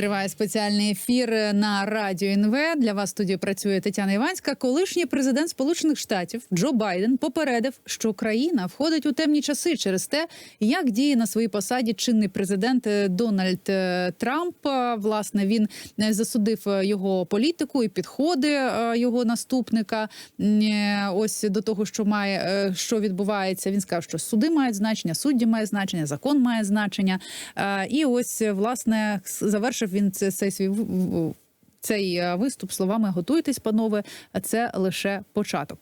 Триває спеціальний ефір на радіо НВ. Для вас в працює Тетяна Іванська. Колишній президент Сполучених Штатів Джо Байден попередив, що країна входить у темні часи через те, як діє на своїй посаді чинний президент е, Дональд е, Трамп. Власне, він е, засудив його політику і підходи його наступника. Ось до того, що має що відбувається. Він сказав, що суди мають значення, судді мають значення, закон має значення. І ось власне завершив він це- цей е, виступ словами готуйтесь, панове. Це лише початок.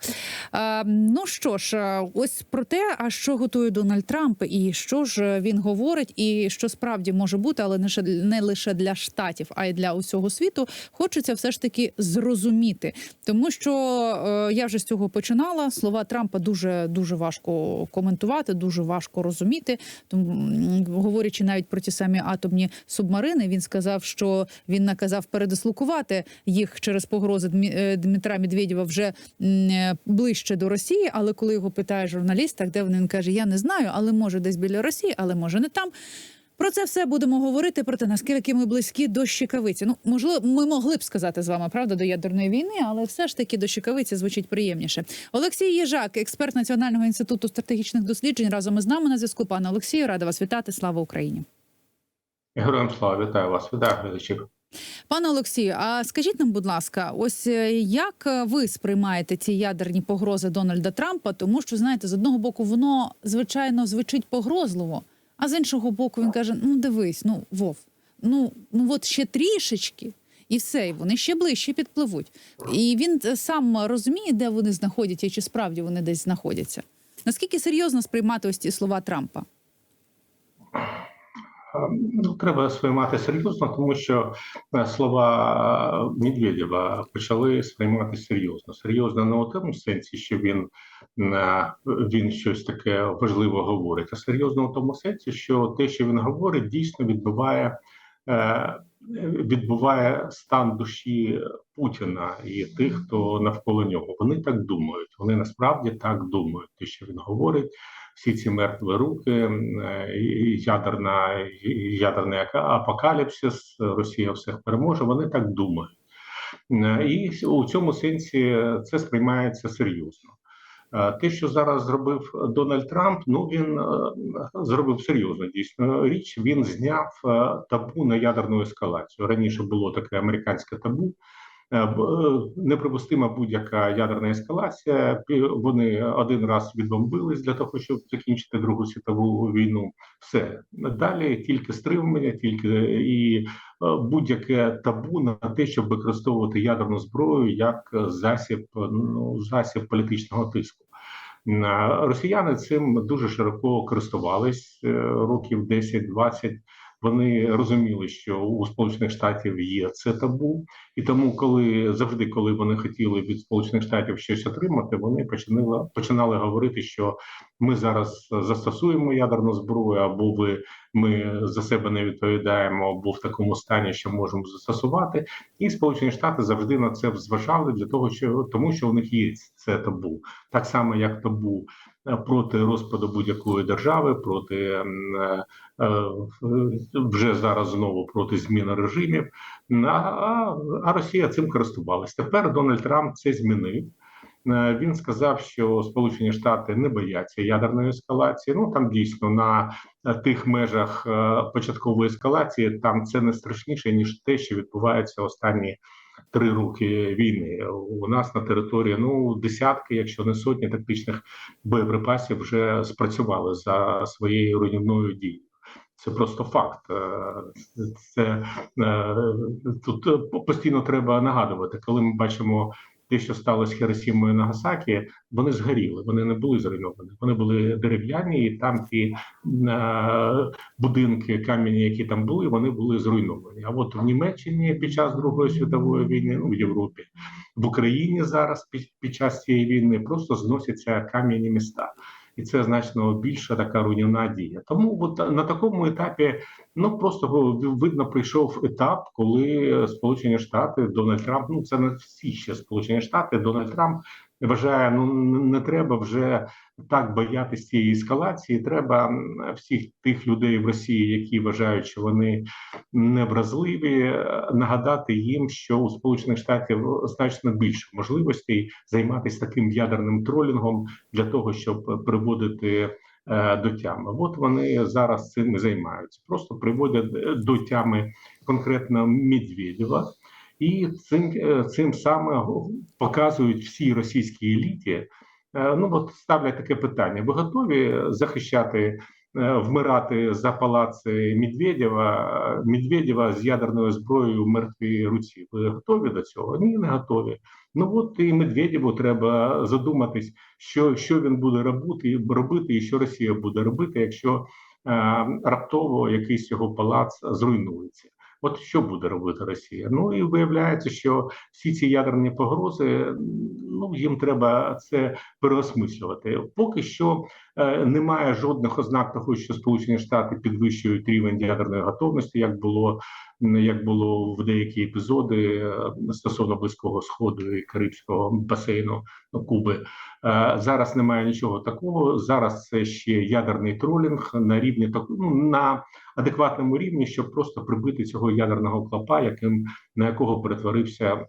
Е, ну що ж, е, ось про те, а що готує Дональд Трамп, і що ж він говорить, і що справді може бути, але не не лише для штатів, а й для усього світу. Хочеться все ж таки зрозуміти, тому що е, я вже з цього починала. Слова Трампа дуже дуже важко коментувати, дуже важко розуміти. Тому говорячи навіть про ті самі атомні субмарини, він сказав, що він наказав передислокувати їх через погрози е, Дмитра Медведєва вже е, ближче до Росії. Але коли його питає журналіст, так де він каже: Я не знаю, але може десь біля Росії, але може не там. Про це все будемо говорити про те, наскільки ми близькі до щекавиці. Ну, можливо, ми могли б сказати з вами правда до ядерної війни, але все ж таки до щекавиці звучить приємніше. Олексій Єжак, експерт Національного інституту стратегічних досліджень, разом із нами на зв'язку. Пане Олексію, рада вас вітати. Слава Україні. Героям слава, вітаю вас, вітаю глядачів. Пане Олексію, а скажіть нам, будь ласка, ось е, як е, ви сприймаєте ці ядерні погрози Дональда Трампа? Тому що знаєте, з одного боку, воно звичайно звучить погрозливо, а з іншого боку, він каже: Ну, дивись, ну Вов, ну ну от ще трішечки. І все, і вони ще ближче підпливуть. І він е, сам розуміє, де вони знаходяться, і чи справді вони десь знаходяться. Наскільки серйозно сприймати ось ці слова Трампа? Ну, треба сприймати серйозно, тому що е, слова Медведєва почали сприймати серйозно. Серйозно не у тому сенсі, що він, е, він щось таке важливе говорить, а серйозно у тому сенсі, що те, що він говорить, дійсно відбиває, е, відбуває стан душі Путіна і тих, хто навколо нього. Вони так думають. Вони насправді так думають. Те, що він говорить, всі ці мертві руки, е, ядерна ядерний апокаліпсис, Росія всіх переможе. Вони так думають, Е, і у цьому сенсі це сприймається серйозно. Е, Те, що зараз зробив Дональд Трамп, ну він зробив серйозну дійсно річ. Він зняв табу на ядерну ескалацію. Раніше було таке американське табу. Е, е, Неприпустима будь-яка ядерна ескалація. Вони один раз відбомбились для того, щоб закінчити Другу світову війну. Все далі тільки стримування, тільки і е, будь-яке табу на те, щоб використовувати ядерну зброю як засіб, ну засіб політичного тиску. Росіяни цим дуже широко користувались років 10-20. Вони розуміли, що у Сполучених Штатів є це табу, і тому, коли завжди, коли вони хотіли від Сполучених Штатів щось отримати, вони починали починали говорити, що ми зараз застосуємо ядерну зброю, або ви ми за себе не відповідаємо, або в такому стані, що можемо застосувати. І Сполучені Штати завжди на це зважали для того, що тому, що у них є це табу, так само як табу проти розпаду будь-якої держави, проти е, е, вже зараз знову проти зміни режимів. А, Росія цим користувалась. Тепер Дональд Трамп це змінив. Е, Він сказав, що Сполучені Штати не бояться ядерної ескалації. Ну там дійсно на е, тих межах е, початкової ескалації там це не страшніше ніж те, що відбувається останні три роки війни. У нас на території ну десятки, якщо не сотні тактичних боєприпасів вже спрацювали за своєю руйнівною дією. Це просто факт. Е, Це е, тут постійно треба нагадувати, коли ми бачимо те, що сталося з Хіросімою і Нагасакі, вони згоріли, вони не були зруйновані. Вони були дерев'яні, і там ті е, будинки, кам'яні, які там були, вони були зруйновані. А от в Німеччині під час Другої світової війни, ну в Європі, в Україні зараз під, під час цієї війни просто зносяться кам'яні міста. І це значно більша така руйнівна дія. Тому на такому етапі ну просто видно прийшов етап, коли Сполучені Штати Дональд Трамп, ну це не всі ще Сполучені Штати, Дональд Трамп вважає, ну не треба вже так боятися цієї ескалації. Треба всіх тих людей в Росії, які вважають, що вони невразливі, е, нагадати їм, що у Сполучених Штатів значно більше можливостей займатися таким ядерним тролінгом для того, щоб приводити е, до тями. От вони зараз цим займаються. Просто приводять е, до тями конкретно Медведєва. І цим, е, цим саме показують всій російській еліті. Е, Ну от ставлять таке питання: ви готові захищати, е, вмирати за палаци Медведєва, Медведєва з ядерною зброєю в мертвій руці? Ви готові до цього? Ні, не готові. Ну от і Медведєву треба задуматись, що, що він буде робити, робити, і що Росія буде робити, якщо е, раптово якийсь його палац зруйнується. От що буде робити Росія? Ну і виявляється, що всі ці ядерні погрози, ну їм треба це переосмислювати. Поки що немає жодних ознак того, що Сполучені Штати підвищують рівень ядерної готовності, як було як було в деякі епізоди е, стосовно близького сходу і Карибського басейну ну, Куби. Е, Зараз немає нічого такого. Зараз це ще ядерний тролінг на рівні ну, на адекватному рівні, щоб просто прибити цього ядерного клопа, яким на якого перетворився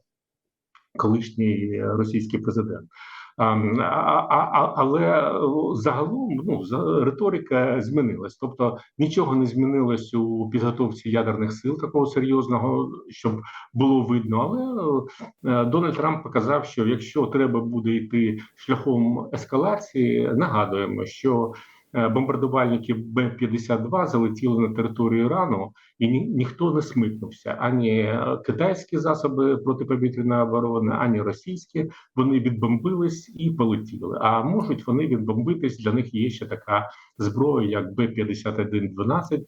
колишній російський президент. А, але загалом ну, риторика змінилась. Тобто нічого не змінилось у підготовці ядерних сил такого серйозного, щоб було видно. Але е, Дональд Трамп показав, що якщо треба буде йти шляхом ескалації, нагадуємо, що бомбардувальники Б-52 залетіли на територію Ірану, і ні, ніхто не смикнувся ані е, китайські засоби протиповітряної оборони, ані російські. Вони відбомбились і полетіли. А можуть вони відбомбитись. Для них є ще така зброя, як Б-51-12,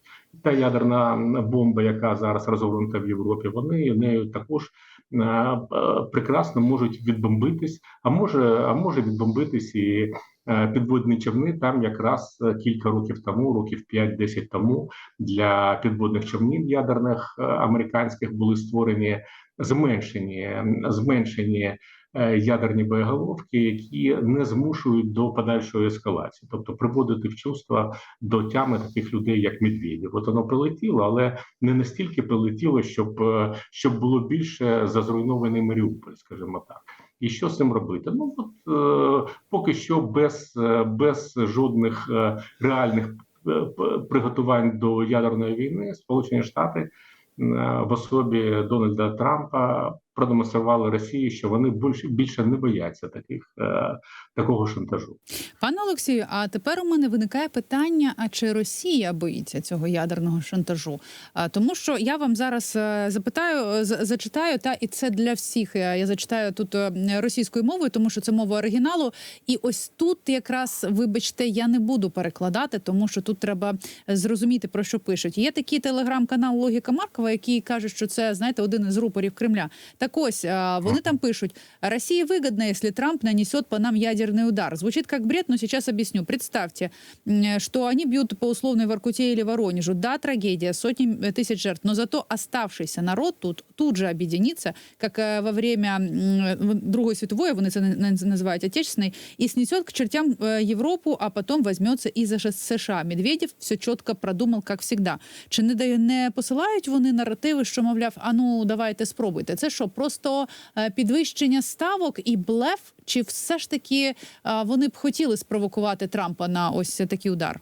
та ядерна бомба, яка зараз розгорнута в Європі. Вони нею також е, е, прекрасно можуть відбомбитись, а може, а може відбомбитись і е, підводні човни. Там якраз е, кілька років тому, років 5-10 тому, для підводних човнів ядерних е, американських були створені зменшені, зменшені е, ядерні боєголовки, які не змушують до подальшої ескалації, тобто приводити в чувства до тями таких людей, як Медведєв. От воно прилетіло, але не настільки прилетіло, щоб, е, щоб було більше за зруйнований Маріуполь, скажімо так. І що з цим робити? Ну от е, поки що без, е, без жодних е, реальних е, приготувань до ядерної війни Сполучені Штати в особі Дональда Трампа продемонстрували Росії, що вони більше більше не бояться таких е, такого шантажу. Пане Олексію, а тепер у мене виникає питання: а чи Росія боїться цього ядерного шантажу? А, тому що я вам зараз е, запитаю, з- зачитаю, та і це для всіх. Я, зачитаю тут е, російською мовою, тому що це мова оригіналу. І ось тут якраз, вибачте, я не буду перекладати, тому що тут треба зрозуміти про що пишуть. Є такий телеграм-канал Логіка Маркова, який каже, що це знаєте один із рупорів Кремля. Так ось а, вони там пишуть: Росії выгодно, если Трамп нанесет по нам ядерный удар. Звучит как бред, но сейчас объясню. Представьте, м, что они бьют по условной Воркуте или Воронежу. Да, трагедия, сотни э, тысяч жертв, но зато оставшийся народ тут тут же объединится, как э, во время м, в- Другой світової, вони це на- на- називають отечественной, и снесет к чертям э, Европу, а потом возьмется и за Ш- США. Медведєв все чітко продумав, як завжди. Чи не дає- не посилають вони наративи, що мовляв, а ну давайте спробуйте. Це що, просто е, підвищення ставок і блеф? Чи все ж таки е, вони б хотіли спровокувати Трампа на ось такий удар?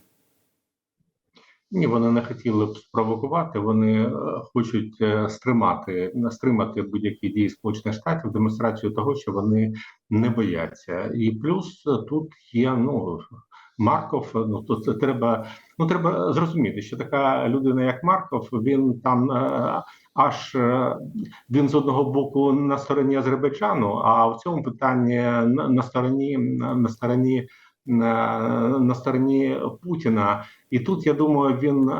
Ні, вони не хотіли б спровокувати. Вони е, хочуть стримати стримати будь-які дії Сполучених Штатів, демонстрацію того, що вони не бояться. І плюс тут є ну Марков. Ну то це треба. Ну треба зрозуміти, що така людина, як Марков, він там аж е, він з одного боку на стороні Азербайджану, а в цьому питанні на, стороні на, стороні на, стороні Путіна. І тут я думаю, він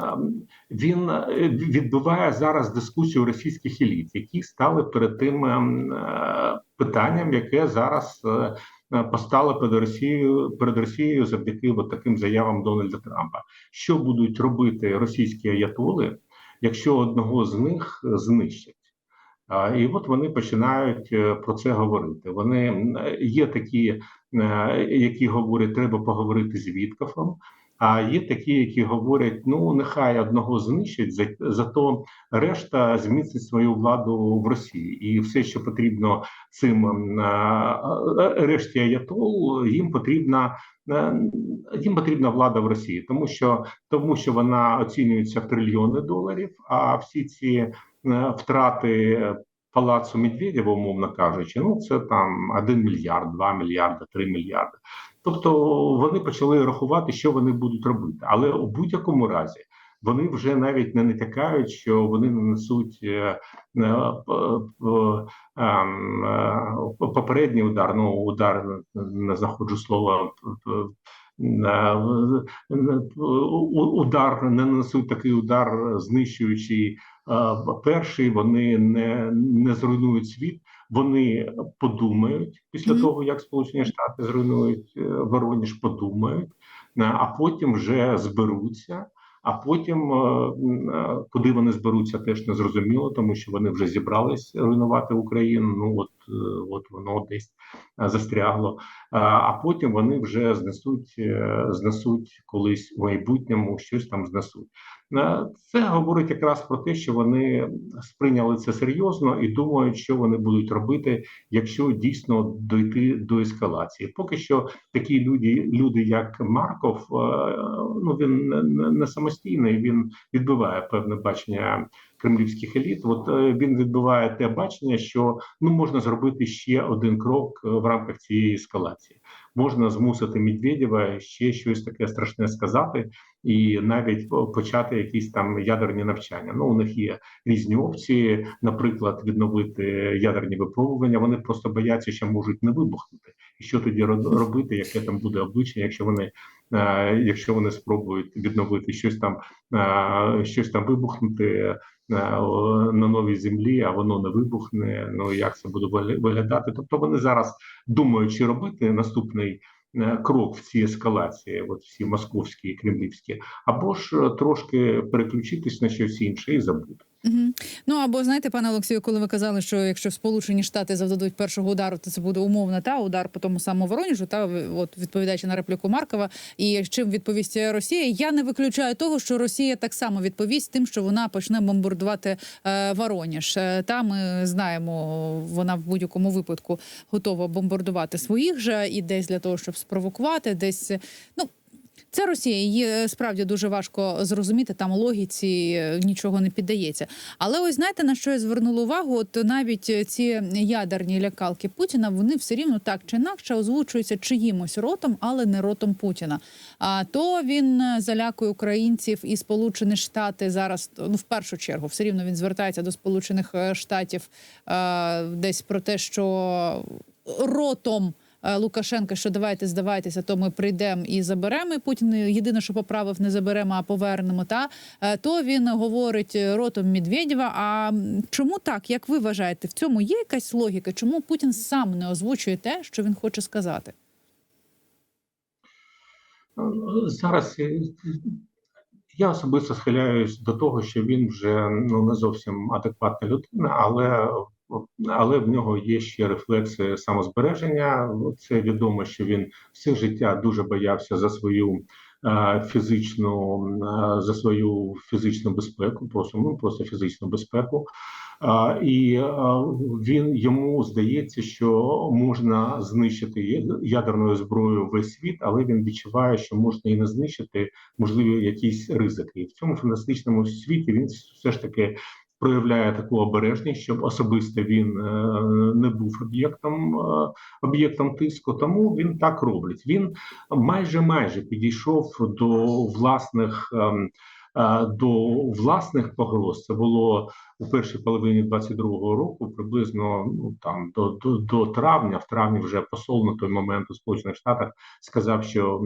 він відбиває зараз дискусію російських еліт, які стали перед тим е, питанням, яке зараз е, постало перед Росією перед Росією завдяки таким заявам Дональда Трампа. Що будуть робити російські аятоли, якщо одного з них знищать? І от вони починають е, про це говорити. Вони є такі, е, які говорять, треба поговорити з Віткофом. А є такі, які говорять: ну нехай одного знищать, за- зато решта зміцнить свою владу в Росії, і все, що потрібно цим м, а, е, решті аятол, їм потрібна е, їм потрібна влада в Росії, тому що тому що вона оцінюється в трильйони доларів. А всі ці е, втрати палацу Медведєва, умовно кажучи, ну це там 1 мільярд, 2 мільярди, 3 мільярди. Тобто вони почали рахувати, що вони будуть робити, але у будь-якому разі. Вони вже навіть не натякають, що вони нанесуть е, е, ем, е, попередній удар. Ну удар не знаходжу слова. е, удар не нанесуть такий удар, знищуючий е, перший. Вони не, не зруйнують світ. Вони подумають після Мгм. того, як Сполучені Штати зруйнують е, Вороніж, подумають, е, а потім вже зберуться. А потім, е, куди вони зберуться, теж не зрозуміло, тому що вони вже зібрались руйнувати Україну. Ну от, от воно десь е, застрягло. А, А потім вони вже знесуть, е, знесуть колись у майбутньому щось там знесуть. Е, Це говорить якраз про те, що вони сприйняли це серйозно і думають, що вони будуть робити, якщо дійсно дойти до ескалації. Поки що такі люди, люди як Марков, е, ну він не самостійний, він відбиває певне бачення кремлівських еліт. От е, він відбиває те бачення, що ну можна зробити ще один крок е, в рамках цієї ескалації. Можна змусити Медведєва ще щось таке страшне сказати, і навіть почати якісь там ядерні навчання. Ну у них є різні опції, наприклад, відновити ядерні випробування. Вони просто бояться, що можуть не вибухнути. І що тоді робити, яке там буде обличчя, якщо вони е, якщо вони спробують відновити щось там, е, щось там вибухнути е, на новій землі, а воно не вибухне. Ну як це буде вигля- виглядати? Тобто вони зараз думають, чи робити наступний. Е, Крок в цій ескалації, от всі московські і кремлівські, або ж е, трошки переключитись на щось інше і забути. Ну або знаєте, пане Олексію, коли ви казали, що якщо Сполучені Штати завдадуть першого удару, то це буде умовно та удар по тому самому Вороніжу, та от відповідаючи на репліку Маркова, і чим відповість Росія, я не виключаю того, що Росія так само відповість тим, що вона почне бомбардувати е, Вороніж. Е, Та ми знаємо, вона в будь-якому випадку готова бомбардувати своїх же і десь для того, щоб спровокувати, десь ну. Це Росія, її е, справді дуже важко зрозуміти. Там логіці е, нічого не піддається. Але ось знаєте на що я звернула увагу? От навіть е, ці ядерні лякалки Путіна вони все рівно так чи інакше озвучуються чиїмось ротом, але не ротом Путіна. А то він залякує українців і Сполучені Штати зараз. Ну в першу чергу, все рівно він звертається до Сполучених Штатів десь про те, що ротом. Е, Лукашенка, що давайте здавайтеся, то ми прийдемо і заберемо. І Путін єдине, що поправив, не заберемо, а повернемо. Та Е, то він говорить ротом Медведєва. А чому так? Як ви вважаєте, в цьому є якась логіка? Чому Путін сам не озвучує те, що він хоче сказати? Зараз е, я особисто схиляюсь до того, що він вже ну не зовсім адекватна людина, але але в нього є ще рефлекси самозбереження. Це відомо, що він все життя дуже боявся за свою е, фізичну е, за свою фізичну безпеку, просто ну просто фізичну безпеку. І він йому здається, що можна знищити ядерною зброєю весь світ, але він відчуває, що можна і не знищити можливі якісь ризики. І в цьому фантастичному світі він все ж таки проявляє таку обережність, щоб особисто він е, не був об'єктом е, об'єктом тиску. Тому він так робить. Він майже майже підійшов до власних. До власних погроз це було у першій половині 22-го року, приблизно ну там до, до, до травня. В травні вже посол на той момент у Сполучених Штатах сказав, що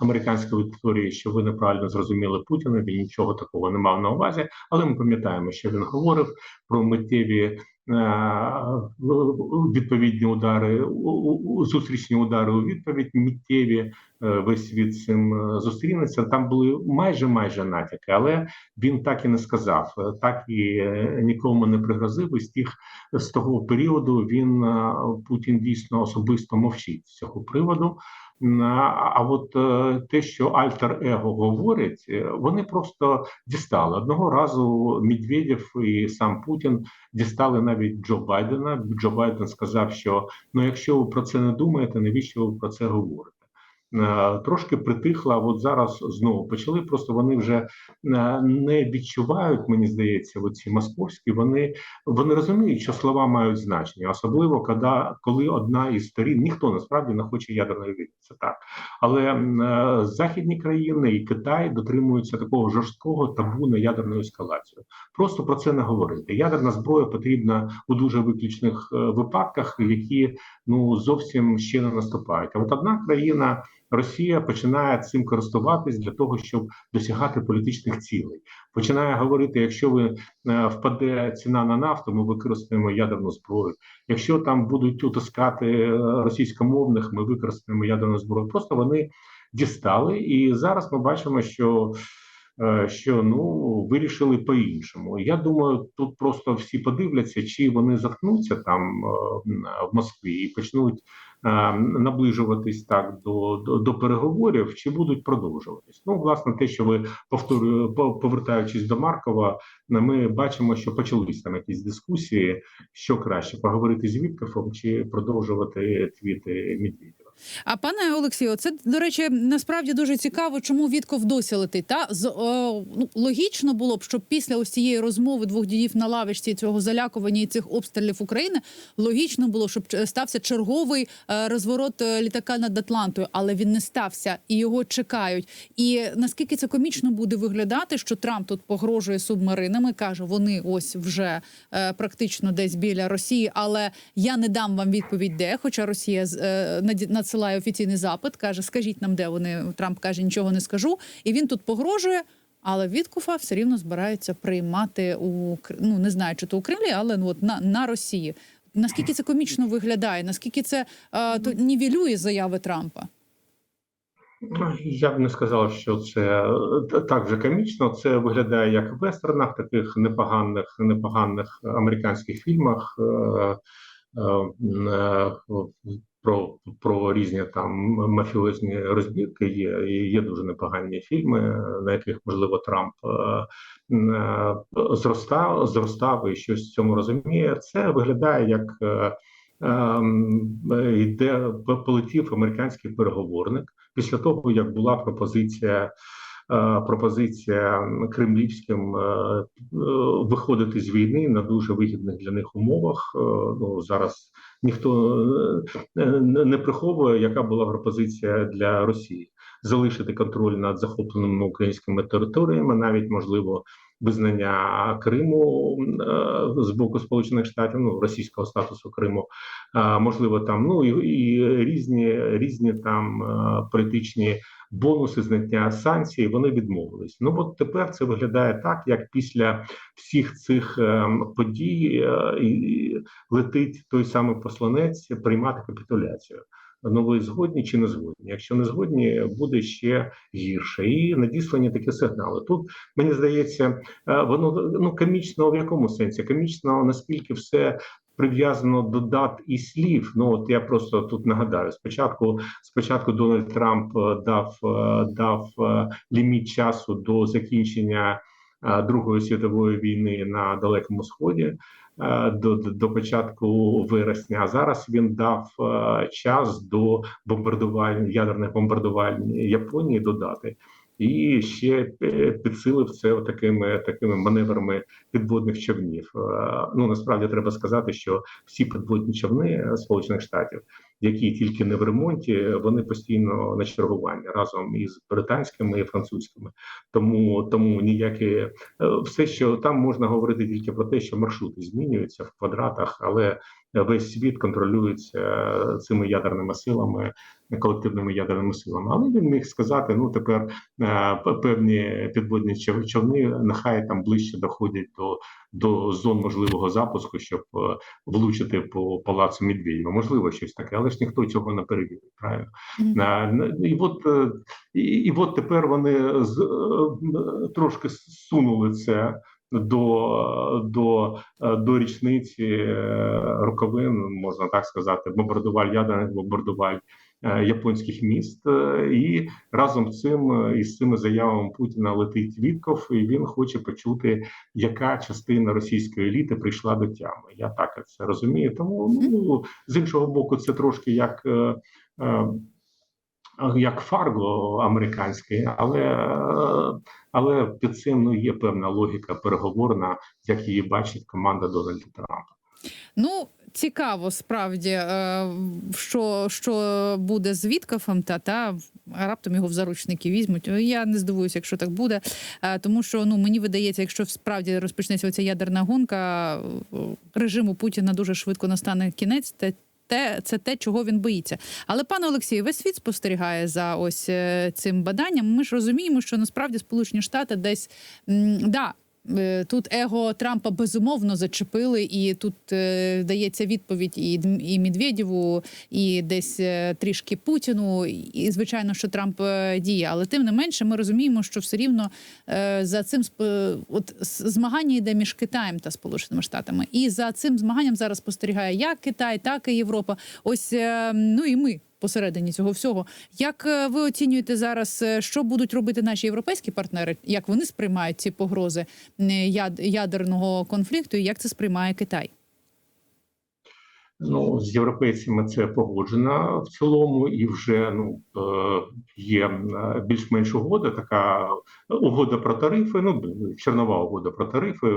американська аудиторія, що ви неправильно зрозуміли Путіна. Він нічого такого не мав на увазі, але ми пам'ятаємо, що він говорив про миттєві відповідні удари, зустрічні удари у відповідь миттєві. е, Весь світ цим е, зустрінеться. Там були майже майже натяки, але він так і не сказав, е, так і е, нікому не пригрозив. І з тих з того періоду він е, Путін дійсно особисто мовчить з цього приводу. А от е, те, що альтер-его говорить, е, вони просто дістали одного разу. Медведєв і сам Путін дістали навіть Джо Байдена. Джо Байден сказав, що ну, якщо ви про це не думаєте, навіщо ви про це говорите? Е, Трошки притихла. От зараз знову почали. Просто вони вже е, не відчувають, мені здається, оці московські. Вони вони розуміють, що слова мають значення, особливо коли, коли одна із сторін ніхто насправді не хоче ядерної війни. Це так, але е, західні країни і Китай дотримуються такого жорсткого табу на ядерну ескалацію. Просто про це не говорити. Ядерна зброя потрібна у дуже виключних випадках, які ну зовсім ще не наступають. А от одна країна. Росія починає цим користуватись для того, щоб досягати політичних цілей. Починає говорити: якщо ви е, впаде ціна на нафту, ми використаємо ядерну зброю. Якщо там будуть утискати е, російськомовних, ми використаємо ядерну зброю. Просто вони дістали, і зараз ми бачимо, що. е, Що ну вирішили по-іншому. Я думаю, тут просто всі подивляться, чи вони заткнуться там в Москві і почнуть наближуватись так до, до, до переговорів, чи будуть продовжуватись. Ну, власне, те, що ви повторю, по- повертаючись до Маркова, ми бачимо, що почались там якісь дискусії, що краще поговорити з Віткафом чи продовжувати твіти Медведєва. А пане Олексію, це до речі, насправді дуже цікаво, чому Вітков досі летить. Та з о, ну, логічно було б, щоб після ось цієї розмови двох дідів на лавочці цього залякування і цих обстрілів України логічно було, щоб стався черговий е, розворот е, літака над Атлантою, але він не стався і його чекають. І наскільки це комічно буде виглядати, що Трамп тут погрожує субмаринами, каже, вони ось вже е, практично десь біля Росії, але я не дам вам відповідь, де. Хоча Росія е, наді- надсилає офіційний запит, каже: скажіть нам, де вони. Трамп каже, нічого не скажу. І він тут погрожує. Але Віткуфа все рівно збираються приймати у ну не знаю, чи то у Кремлі, але ну от на, на Росії. Наскільки це комічно виглядає? Наскільки це е, то нівелює заяви Трампа? Ну, Я б не сказав, що це е, так же комічно. Це виглядає як в вестернах, таких непоганих, непоганих американських фільмах е, е, про, про різні там мафіозні розбірки. Є є дуже непогані фільми, на яких можливо Трамп е, е, зростав, зростав і щось в цьому розуміє. Це виглядає як. е, ем, Йде полетів американський переговорник після того, як була пропозиція. Пропозиція кремлівським виходити з війни на дуже вигідних для них умовах. Ну зараз ніхто е, не не приховує, яка була пропозиція для Росії. Залишити контроль над захопленими українськими територіями, навіть можливо визнання Криму е, з боку Сполучених Штатів, ну російського статусу Криму, можливо, там ну і, і різні різні там е, політичні бонуси зняття санкцій. Вони відмовились. Ну от тепер це виглядає так, як після всіх цих е, подій летить той самий посланець приймати капітуляцію. Ну, ви згодні чи не згодні? Якщо не згодні, буде ще гірше. І надіслані такі сигнали. Тут мені здається, е, воно ну комічно в якому сенсі? Комічно наскільки все прив'язано до дат і слів. Ну от я просто тут нагадаю: спочатку, спочатку Дональд Трамп е, дав е, дав ліміт часу до закінчення Другої світової війни на далекому сході. Е, До, до початку вересня, а зараз він дав е, час до бомбардувань ядерних бомбардувань Японії додати, і ще е, підсилив це такими такими маневрами підводних човнів. Ну насправді треба сказати, що всі підводні човни Сполучених Штатів, які тільки не в ремонті, вони постійно на чергуванні разом із британськими і французькими. Тому тому ніякі е, все, що там можна говорити тільки про те, що маршрути змінюються в квадратах, але весь світ контролюється е, цими ядерними силами, колективними ядерними силами. Але він міг сказати: ну тепер е, певні підводні човни нехай там ближче доходять до, до зон можливого запуску, щоб е, влучити по палацу Медведєва. Можливо, щось таке, але ж ніхто цього не перевірить. Правильно. На- на- і от і, і от тепер вони з трошки сунули це. До, до, е, до річниці е, роковин, можна так сказати, бомбардувань ядерних бомбардувань е, японських міст, і разом з цим із цими заявами Путіна летить Вітков, і він хоче почути, яка частина російської еліти прийшла до тями. Я так це розумію. Тому ну з іншого боку, це трошки як. Як Фарго американський, але, але під цим ну, є певна логіка переговорна, як її бачить команда Дональда Трампа. Ну, цікаво, справді, е, що, що буде з Віткофом, та, та раптом його в заручники візьмуть. Я не здивуюся, якщо так буде. Е, Тому що ну, мені видається, якщо справді розпочнеться оця ядерна гонка, е, режиму Путіна дуже швидко настане кінець. Те, те, це те, чого він боїться. Але пане Олексію, весь світ спостерігає за ось е, цим баданням. Ми ж розуміємо, що насправді Сполучені Штати десь да. Е, Тут его Трампа безумовно зачепили, і тут е, дається відповідь і, і Медведєву, і десь е, трішки Путіну. І звичайно, що Трамп е, діє. Але тим не менше, ми розуміємо, що все рівно е, за цим сп- от змагання йде між Китаєм та Сполученими Штатами. І за цим змаганням зараз спостерігає як Китай, так і Європа. Ось е, ну і ми. Посередині цього всього, як е, ви оцінюєте зараз, е, що будуть робити наші європейські партнери? Як вони сприймають ці погрози е, ядерного конфлікту, і як це сприймає Китай? Ну, з європейцями це погоджено в цілому, і вже ну е, є е, більш-менш угода, така угода про тарифи. Ну чорнова угода про тарифи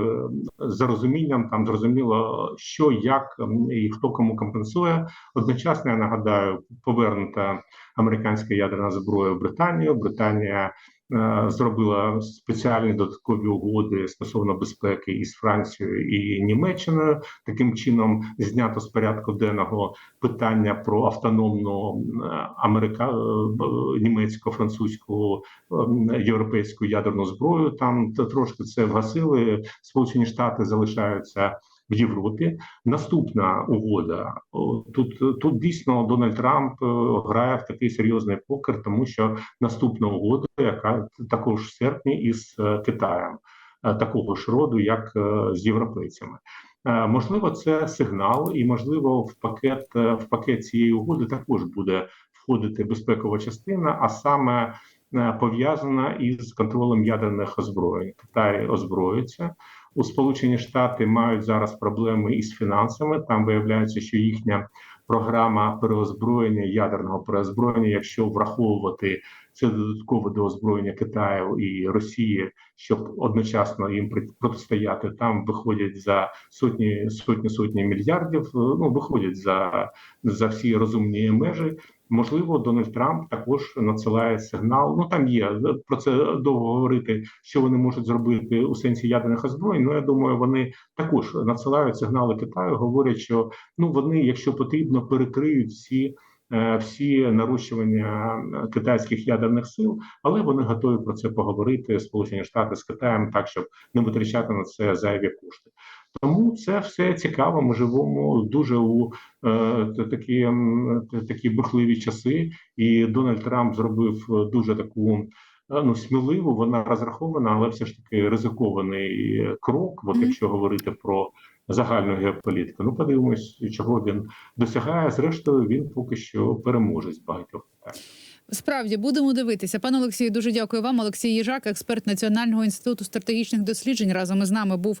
за розумінням. Там зрозуміло, що як і хто кому компенсує. Одночасно я нагадаю, повернута американська ядерна зброя в Британію. Британія е, зробила спеціальні додаткові угоди стосовно безпеки із Францією і Німеччиною. Таким чином знято з порядку денного питання про автономну е, америка е, німецько-французьку е, європейську ядерну зброю. Там трошки це вгасили. Сполучені Штати залишаються. В Європі наступна угода тут тут дійсно Дональд Трамп е, грає в такий серйозний покер, тому що наступна угода, яка також в серпні із е, Китаєм, е, такого ж роду, як з європейцями. Можливо, це сигнал, і можливо, в пакет в пакет цієї угоди також буде входити безпекова частина, а саме пов'язана із контролем ядерних озброєнь. Китай озброюється. У Сполучені Штати мають зараз проблеми із фінансами. Там виявляється, що їхня програма переозброєння ядерного переозброєння, якщо враховувати це додаткове до озброєння Китаю і Росії, щоб одночасно їм протистояти, там виходять за сотні сотні сотні мільярдів. е, Ну виходять за, за всі розумні межі. Можливо, Дональд Трамп також надсилає сигнал. Ну там є е, про це довго говорити, що вони можуть зробити у сенсі ядерних озброєнь. Ну я думаю, вони також надсилають сигнали Китаю, говорять, що ну вони, якщо потрібно, перекриють всі. е, Всі нарощування китайських ядерних сил, але вони готові про це поговорити Сполучені Штати з Китаєм, так щоб не витрачати на це зайві кошти. Тому це все цікаво. Ми живемо дуже у е, такі, такі бурхливі часи, і Дональд Трамп зробив е, дуже таку. е, Ну, сміливу, вона розрахована, але все ж таки ризикований крок. От якщо говорити про загальну геополітику, ну подивимось, чого він досягає. Зрештою, він поки що переможе з багатьох питань. Справді будемо дивитися. Пане Олексію, дуже дякую вам. Олексій Їжак, експерт Національного інституту стратегічних досліджень, разом із нами був